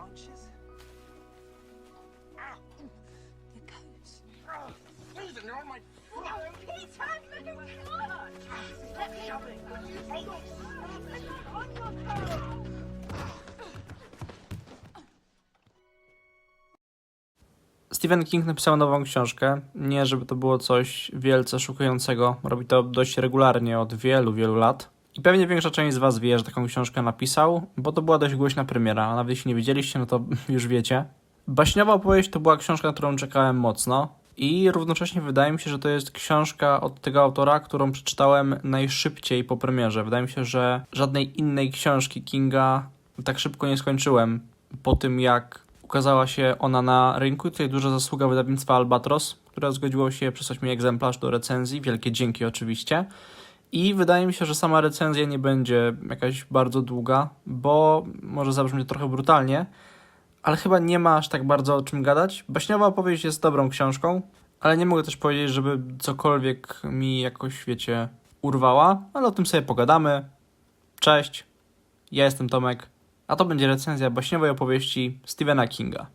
branches? The goats. Susan, you're on my Peter, look at what you want. Let me it. Hold on. On. Stephen King napisał nową książkę. Nie, żeby to było coś wielce szokującego. Robi to dość regularnie od wielu, wielu lat. I pewnie większa część z Was wie, że taką książkę napisał, bo to była dość głośna premiera. A nawet jeśli nie wiedzieliście, no to już wiecie. Baśniowa opowieść to była książka, na którą czekałem mocno. I równocześnie wydaje mi się, że to jest książka od tego autora, którą przeczytałem najszybciej po premierze. Wydaje mi się, że żadnej innej książki Kinga tak szybko nie skończyłem po tym, jak ukazała się ona na rynku. Tutaj duża zasługa wydawnictwa Albatros, które zgodziło się przesłać mi egzemplarz do recenzji. Wielkie dzięki oczywiście. I wydaje mi się, że sama recenzja nie będzie jakaś bardzo długa, bo może zabrzmi trochę brutalnie, ale chyba nie ma aż tak bardzo o czym gadać. Baśniowa opowieść jest dobrą książką, ale nie mogę też powiedzieć, żeby cokolwiek mi jakoś, wiecie, urwała, ale o tym sobie pogadamy. Cześć, ja jestem Tomek, a to będzie recenzja baśniowej opowieści Stephena Kinga.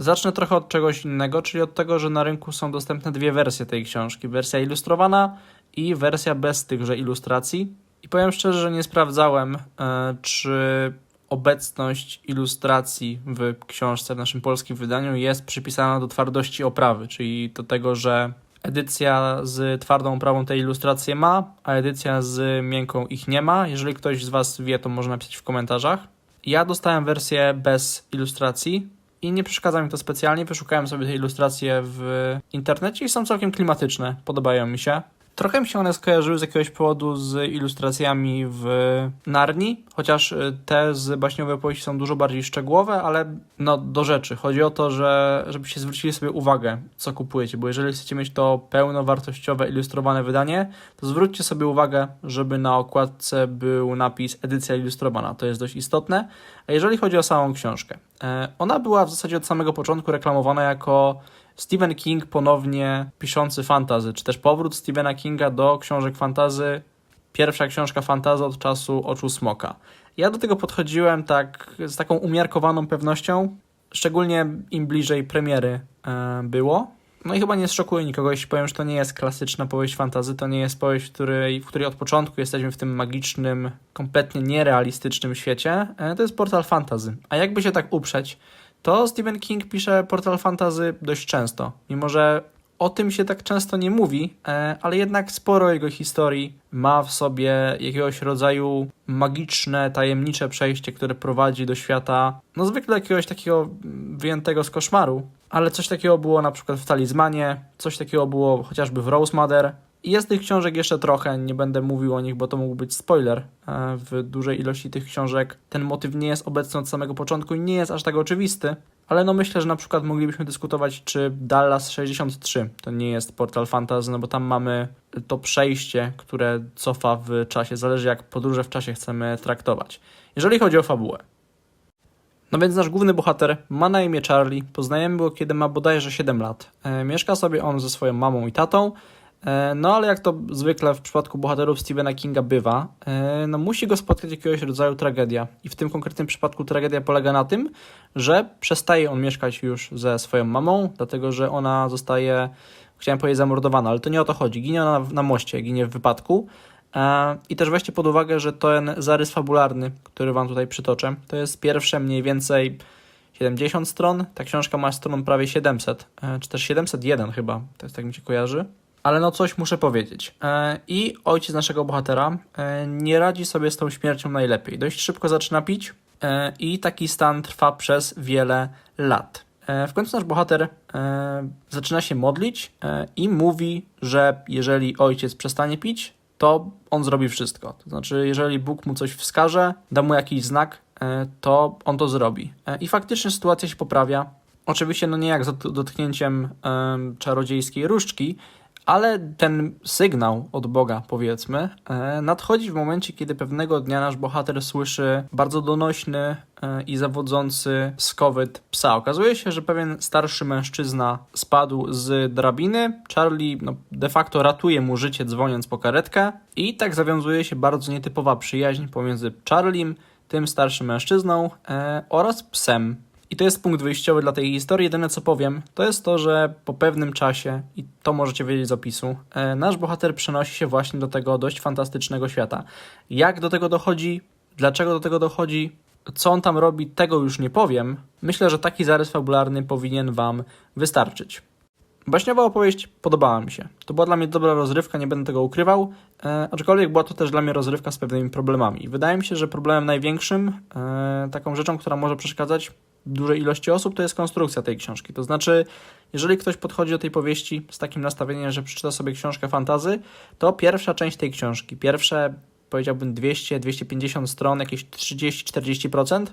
Zacznę trochę od czegoś innego, czyli od tego, że na rynku są dostępne dwie wersje tej książki. Wersja ilustrowana i wersja bez tychże ilustracji. I powiem szczerze, że nie sprawdzałem, e, czy obecność ilustracji w książce w naszym polskim wydaniu jest przypisana do twardości oprawy, czyli do tego, że edycja z twardą oprawą te ilustracje ma, a edycja z miękką ich nie ma. Jeżeli ktoś z Was wie, to może napisać w komentarzach. Ja dostałem wersję bez ilustracji i nie przeszkadza mi to specjalnie. Wyszukałem sobie te ilustracje w internecie i są całkiem klimatyczne. Podobają mi się. Trochę mi się one skojarzyły z jakiegoś powodu z ilustracjami w Narni, chociaż y, te z baśniowej opowieści są dużo bardziej szczegółowe, ale no do rzeczy. Chodzi o to, że żebyście zwrócili sobie uwagę, co kupujecie, bo jeżeli chcecie mieć to pełnowartościowe, ilustrowane wydanie, to zwróćcie sobie uwagę, żeby na okładce był napis edycja ilustrowana. To jest dość istotne. A jeżeli chodzi o samą książkę, e, ona była w zasadzie od samego początku reklamowana jako Stephen King ponownie piszący fantazy, czy też powrót Stephena Kinga do książek fantazy. Pierwsza książka fantazy od czasu Oczu Smoka. Ja do tego podchodziłem tak z taką umiarkowaną pewnością, szczególnie im bliżej premiery e, było. No i chyba nie zszokuję nikogo, jeśli powiem, że to nie jest klasyczna powieść fantazy, to nie jest powieść, w której, w której od początku jesteśmy w tym magicznym, kompletnie nierealistycznym świecie. E, To jest portal fantazy. A jakby się tak uprzeć, to Stephen King pisze portal fantazy dość często, mimo że o tym się tak często nie mówi, e, ale jednak sporo jego historii ma w sobie jakiegoś rodzaju magiczne, tajemnicze przejście, które prowadzi do świata, no zwykle jakiegoś takiego wyjętego z koszmaru, ale coś takiego było na przykład w Talizmanie, coś takiego było chociażby w Rose Mother. I jest tych książek jeszcze trochę, nie będę mówił o nich, bo to mógł być spoiler. E, W dużej ilości tych książek ten motyw nie jest obecny od samego początku i nie jest aż tak oczywisty, ale no myślę, że na przykład moglibyśmy dyskutować, czy Dallas 63 to nie jest portal fantasy, no bo tam mamy to przejście, które cofa w czasie, zależy jak podróże w czasie chcemy traktować. Jeżeli chodzi o fabułę. No więc nasz główny bohater ma na imię Charlie, poznajemy go kiedy ma bodajże 7 lat. E, mieszka sobie on ze swoją mamą i tatą, No ale jak to zwykle w przypadku bohaterów Stephena Kinga bywa, e, no musi go spotkać jakiegoś rodzaju tragedia. I w tym konkretnym przypadku tragedia polega na tym, że przestaje on mieszkać już ze swoją mamą, dlatego że ona zostaje, chciałem powiedzieć zamordowana, ale to nie o to chodzi. Ginie ona na, moście, ginie w wypadku. E, I też weźcie pod uwagę, że ten zarys fabularny, który wam tutaj przytoczę, to jest pierwsze mniej więcej 70 stron. Ta książka ma stron prawie 700, e, czy też 701 chyba, to jest tak mi się kojarzy. Ale no coś muszę powiedzieć. E, I ojciec naszego bohatera e, nie radzi sobie z tą śmiercią najlepiej. Dość szybko zaczyna pić e, i taki stan trwa przez wiele lat. W końcu nasz bohater zaczyna się modlić i mówi, że jeżeli ojciec przestanie pić, to on zrobi wszystko. To znaczy, jeżeli Bóg mu coś wskaże, da mu jakiś znak, to on to zrobi. I faktycznie sytuacja się poprawia. Oczywiście, no nie jak za dotknięciem em, czarodziejskiej różdżki, ale ten sygnał od Boga, powiedzmy, e, nadchodzi w momencie, kiedy pewnego dnia nasz bohater słyszy bardzo donośny e, i zawodzący skowyt psa. Okazuje się, że pewien starszy mężczyzna spadł z drabiny. Charlie no, de facto ratuje mu życie, dzwoniąc po karetkę, i tak zawiązuje się bardzo nietypowa przyjaźń pomiędzy Charliem, tym starszym mężczyzną e, oraz psem. To jest punkt wyjściowy dla tej historii. Jedyne co powiem, to jest to, że po pewnym czasie, i to możecie wiedzieć z opisu, e, nasz bohater przenosi się właśnie do tego dość fantastycznego świata. Jak do tego dochodzi, dlaczego do tego dochodzi, co on tam robi, tego już nie powiem. Myślę, że taki zarys fabularny powinien Wam wystarczyć. Baśniowa opowieść podobała mi się. To była dla mnie dobra rozrywka, nie będę tego ukrywał, e, aczkolwiek była to też dla mnie rozrywka z pewnymi problemami. Wydaje mi się, że problemem największym, e, taką rzeczą, która może przeszkadzać dużej ilości osób, to jest konstrukcja tej książki. To znaczy, jeżeli ktoś podchodzi do tej powieści z takim nastawieniem, że przeczyta sobie książkę fantazy, to pierwsza część tej książki, pierwsze powiedziałbym 200-250 stron, jakieś 30-40%,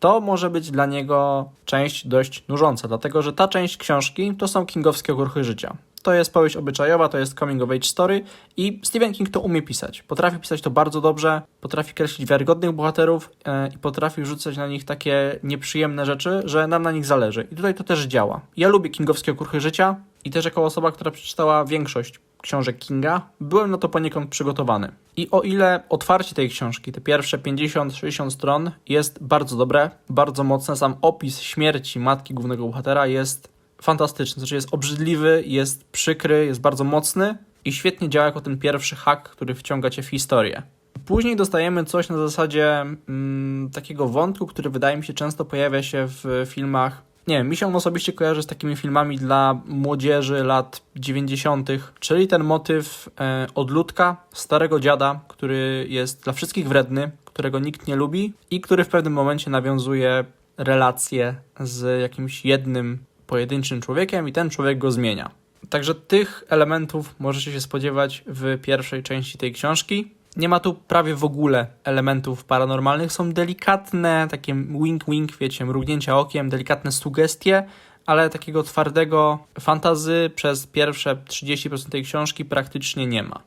to może być dla niego część dość nużąca, dlatego że ta część książki to są kingowskie okruchy życia. To jest powieść obyczajowa, to jest coming of age story i Stephen King to umie pisać. Potrafi pisać to bardzo dobrze, potrafi kreślić wiarygodnych bohaterów e, i potrafi rzucać na nich takie nieprzyjemne rzeczy, że nam na nich zależy. I tutaj to też działa. Ja lubię kingowskie okruchy życia i też jako osoba, która przeczytała większość książek Kinga, byłem na to poniekąd przygotowany. I o ile otwarcie tej książki, te pierwsze 50-60 stron, jest bardzo dobre, bardzo mocne, sam opis śmierci matki głównego bohatera jest fantastyczny. Znaczy jest obrzydliwy, jest przykry, jest bardzo mocny i świetnie działa jako ten pierwszy hak, który wciąga cię w historię. Później dostajemy coś na zasadzie mm, takiego wątku, który wydaje mi się często pojawia się w filmach nie mi się on osobiście kojarzy z takimi filmami dla młodzieży lat 90., czyli ten motyw e, odludka, starego dziada, który jest dla wszystkich wredny, którego nikt nie lubi i który w pewnym momencie nawiązuje relacje z jakimś jednym pojedynczym człowiekiem i ten człowiek go zmienia. Także tych elementów możecie się spodziewać w pierwszej części tej książki. Nie ma tu prawie w ogóle elementów paranormalnych. Są delikatne, takie wink-wink, wiecie, mrugnięcia okiem, delikatne sugestie, ale takiego twardego fantazy przez pierwsze 30% tej książki praktycznie nie ma.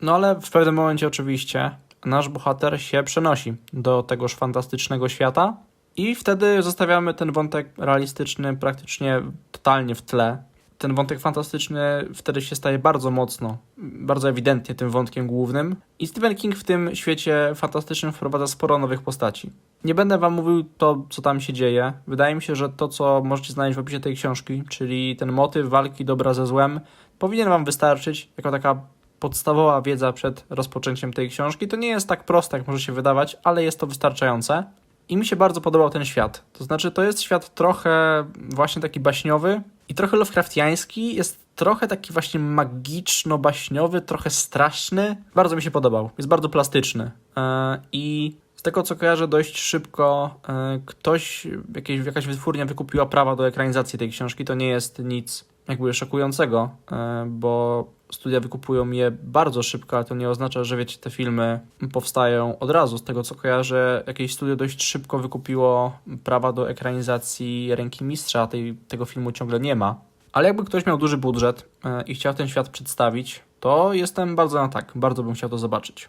No ale w pewnym momencie oczywiście nasz bohater się przenosi do tegoż fantastycznego świata i wtedy zostawiamy ten wątek realistyczny praktycznie totalnie w tle ten wątek fantastyczny wtedy się staje bardzo mocno, bardzo ewidentnie tym wątkiem głównym. I Stephen King w tym świecie fantastycznym wprowadza sporo nowych postaci. Nie będę wam mówił to, co tam się dzieje. Wydaje mi się, że to, co możecie znaleźć w opisie tej książki, czyli ten motyw walki dobra ze złem, powinien wam wystarczyć jako taka podstawowa wiedza przed rozpoczęciem tej książki. To nie jest tak proste, jak może się wydawać, ale jest to wystarczające. I mi się bardzo podobał ten świat. To znaczy, to jest świat trochę właśnie taki baśniowy, i trochę Lovecraftiański, jest trochę taki właśnie magiczno-baśniowy, trochę straszny. Bardzo mi się podobał, jest bardzo plastyczny. E, I z tego co kojarzę, dość szybko e, ktoś, jakieś, jakaś wytwórnia wykupiła prawa do ekranizacji tej książki. To nie jest nic jakby szokującego, e, bo studia wykupują je bardzo szybko, ale to nie oznacza, że wiecie, te filmy powstają od razu. Z tego co kojarzę, jakieś studio dość szybko wykupiło prawa do ekranizacji Ręki Mistrza, a tej, tego filmu ciągle nie ma. Ale jakby ktoś miał duży budżet e, i chciał ten świat przedstawić, to jestem bardzo na tak, bardzo bym chciał to zobaczyć.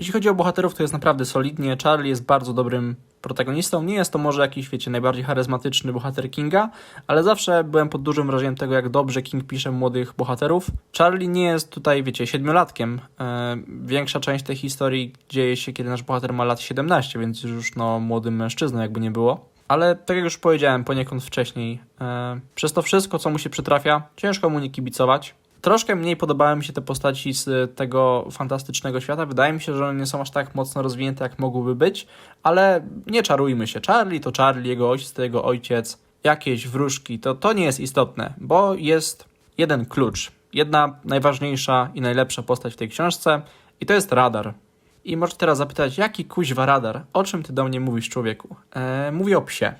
Jeśli chodzi o bohaterów, to jest naprawdę solidnie. Charlie jest bardzo dobrym protagonistą. Nie jest to może jakiś, wiecie, najbardziej charyzmatyczny bohater Kinga, ale zawsze byłem pod dużym wrażeniem tego, jak dobrze King pisze młodych bohaterów. Charlie nie jest tutaj, wiecie, siedmiolatkiem. E, większa część tej historii dzieje się, kiedy nasz bohater ma lat 17, więc już no młodym mężczyzną jakby nie było. Ale tak jak już powiedziałem poniekąd wcześniej, e, przez to wszystko, co mu się przytrafia, ciężko mu nie kibicować. Troszkę mniej podobały mi się te postaci z tego fantastycznego świata. Wydaje mi się, że one nie są aż tak mocno rozwinięte, jak mogłyby być, ale nie czarujmy się. Charlie to Charlie, jego ojciec to jego ojciec, jakieś wróżki, to, to nie jest istotne, bo jest jeden klucz, jedna najważniejsza i najlepsza postać w tej książce i to jest radar. I możesz teraz zapytać, jaki kuźwa radar? O czym ty do mnie mówisz, człowieku? Eee, mówię o psie.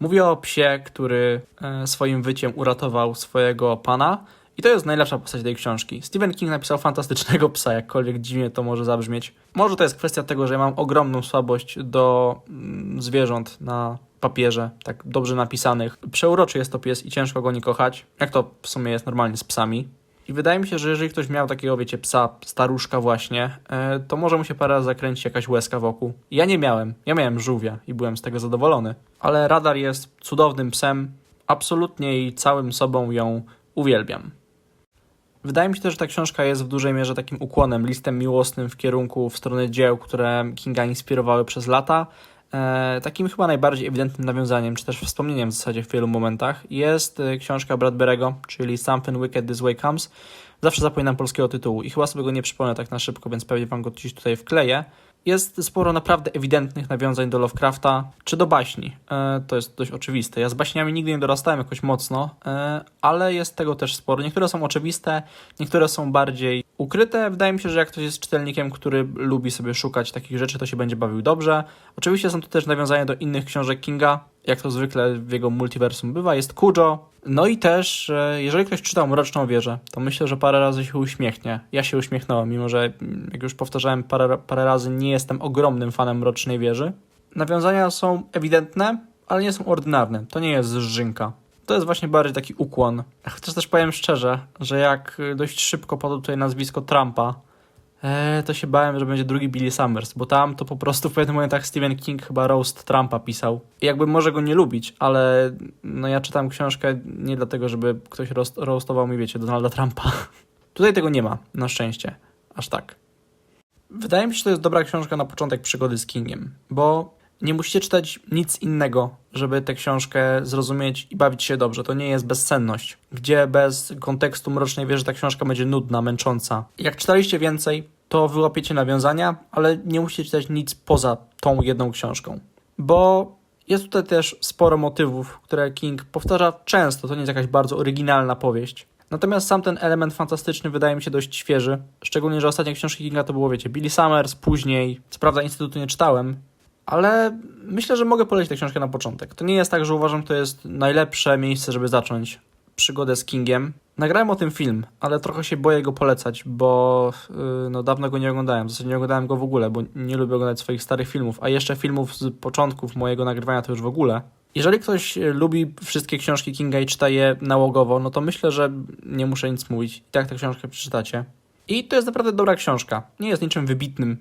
Mówię o psie, który e, swoim wyciem uratował swojego pana, i to jest najlepsza postać tej książki. Stephen King napisał fantastycznego psa, jakkolwiek dziwnie to może zabrzmieć. Może to jest kwestia tego, że ja mam ogromną słabość do mm, zwierząt na papierze, tak dobrze napisanych. Przeuroczy jest to pies i ciężko go nie kochać, jak to w sumie jest normalnie z psami. I wydaje mi się, że jeżeli ktoś miał takiego, wiecie, psa, staruszka właśnie, e, to może mu się parę razy zakręcić jakaś łezka wokół. Ja nie miałem. Ja miałem żółwia i byłem z tego zadowolony. Ale Radar jest cudownym psem. Absolutnie i całym sobą ją uwielbiam. Wydaje mi się też, że ta książka jest w dużej mierze takim ukłonem, listem miłosnym w kierunku, w stronę dzieł, które Kinga inspirowały przez lata. E, takim chyba najbardziej ewidentnym nawiązaniem, czy też wspomnieniem w zasadzie w wielu momentach jest e, książka Bradberego, czyli Something Wicked This Way Comes. Zawsze zapominam polskiego tytułu i chyba sobie go nie przypomnę tak na szybko, więc pewnie wam go gdzieś tutaj wkleję. Jest sporo naprawdę ewidentnych nawiązań do Lovecrafta czy do baśni. E, to jest dość oczywiste. Ja z baśniami nigdy nie dorastałem jakoś mocno, e, ale jest tego też sporo. Niektóre są oczywiste, niektóre są bardziej ukryte. Wydaje mi się, że jak ktoś jest czytelnikiem, który lubi sobie szukać takich rzeczy, to się będzie bawił dobrze. Oczywiście są tu też nawiązania do innych książek Kinga, jak to zwykle w jego multiversum bywa. Jest Kujo, no i też, jeżeli ktoś czytał Mroczną Wieżę, to myślę, że parę razy się uśmiechnie. Ja się uśmiechnąłem, mimo że, mm, jak już powtarzałem parę, parę razy, nie jestem ogromnym fanem Mrocznej Wieży. Nawiązania są ewidentne, ale nie są ordynarne. To nie jest żynka. To jest właśnie bardziej taki ukłon. Chociaż też powiem szczerze, że jak dość szybko padło tutaj nazwisko Trumpa, to się bałem, że będzie drugi Billy Summers, bo tam to po prostu w pewnych momentach Stephen King chyba roast Trumpa pisał. Jakby może go nie lubić, ale no ja czytam książkę nie dlatego, żeby ktoś roast, roastował mi, wiecie, Donalda Trumpa. Tutaj tego nie ma, na szczęście. Aż tak. Wydaje mi się, że to jest dobra książka na początek przygody z Kingiem, bo nie musicie czytać nic innego, żeby tę książkę zrozumieć i bawić się dobrze. To nie jest bezsenność, gdzie bez kontekstu Mrocznej Wieży ta książka będzie nudna, męcząca. Jak czytaliście więcej, to wyłapiecie nawiązania, ale nie musicie czytać nic poza tą jedną książką. Bo jest tutaj też sporo motywów, które King powtarza często, to nie jest jakaś bardzo oryginalna powieść. Natomiast sam ten element fantastyczny wydaje mi się dość świeży. Szczególnie, że ostatnie książki Kinga to było, wiecie, Billy Summers, później. Co prawda, Instytutu nie czytałem, ale myślę, że mogę polecić tę książkę na początek. To nie jest tak, że uważam, że to jest najlepsze miejsce, żeby zacząć przygodę z Kingiem. Nagrałem o tym film, ale trochę się boję go polecać, bo yy, no, dawno go nie oglądałem. W zasadzie nie oglądałem go w ogóle, bo nie lubię oglądać swoich starych filmów, a jeszcze filmów z początków mojego nagrywania to już w ogóle. Jeżeli ktoś lubi wszystkie książki Kinga i czyta je nałogowo, no to myślę, że nie muszę nic mówić. I tak tę książkę przeczytacie. I to jest naprawdę dobra książka. Nie jest niczym wybitnym,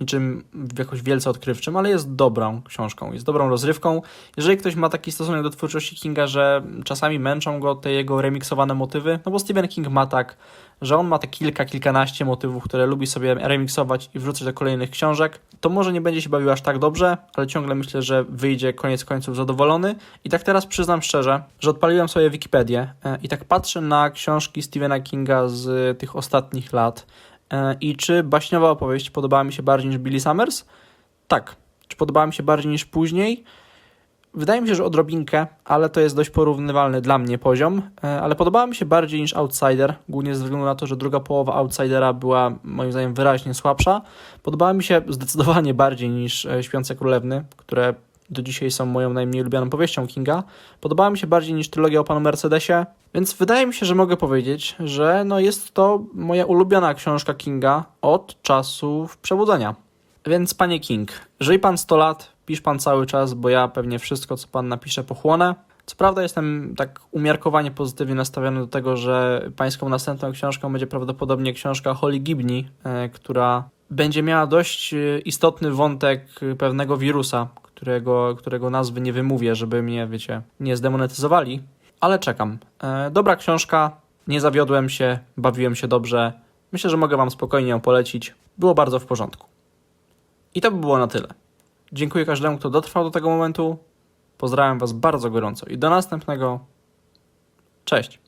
niczym jakoś wielce odkrywczym, ale jest dobrą książką, jest dobrą rozrywką. Jeżeli ktoś ma taki stosunek do twórczości Kinga, że czasami męczą go te jego remiksowane motywy, no bo Stephen King ma tak, że on ma te kilka, kilkanaście motywów, które lubi sobie remiksować i wrzucać do kolejnych książek, to może nie będzie się bawił aż tak dobrze, ale ciągle myślę, że wyjdzie koniec końców zadowolony. I tak teraz przyznam szczerze, że odpaliłem sobie Wikipedię e, i tak patrzę na książki Stephena Kinga z tych ostatnich lat, I czy baśniowa opowieść podobała mi się bardziej niż Billy Summers? Tak. Czy podobała mi się bardziej niż później? Wydaje mi się, że odrobinkę, ale to jest dość porównywalny dla mnie poziom. E, ale podobała mi się bardziej niż Outsider, głównie ze względu na to, że druga połowa Outsidera była moim zdaniem wyraźnie słabsza. Podobała mi się zdecydowanie bardziej niż e, Śpiące Królewny, które do dzisiaj są moją najmniej lubianą powieścią Kinga. Podobała mi się bardziej niż trylogia o panu Mercedesie, więc wydaje mi się, że mogę powiedzieć, że no jest to moja ulubiona książka Kinga od czasów przebudzenia. Więc panie King, żyj pan 100 lat, pisz pan cały czas, bo ja pewnie wszystko, co pan napisze, pochłonę. Co prawda jestem tak umiarkowanie pozytywnie nastawiony do tego, że pańską następną książką będzie prawdopodobnie książka Holly Gibney, e, która będzie miała dość e, istotny wątek pewnego wirusa, którego, którego nazwy nie wymówię, żeby mnie, wiecie, nie zdemonetyzowali, ale czekam. E, dobra książka, nie zawiodłem się, bawiłem się dobrze. Myślę, że mogę Wam spokojnie ją polecić. Było bardzo w porządku. I to by było na tyle. Dziękuję każdemu, kto dotrwał do tego momentu. Pozdrawiam Was bardzo gorąco i do następnego. Cześć.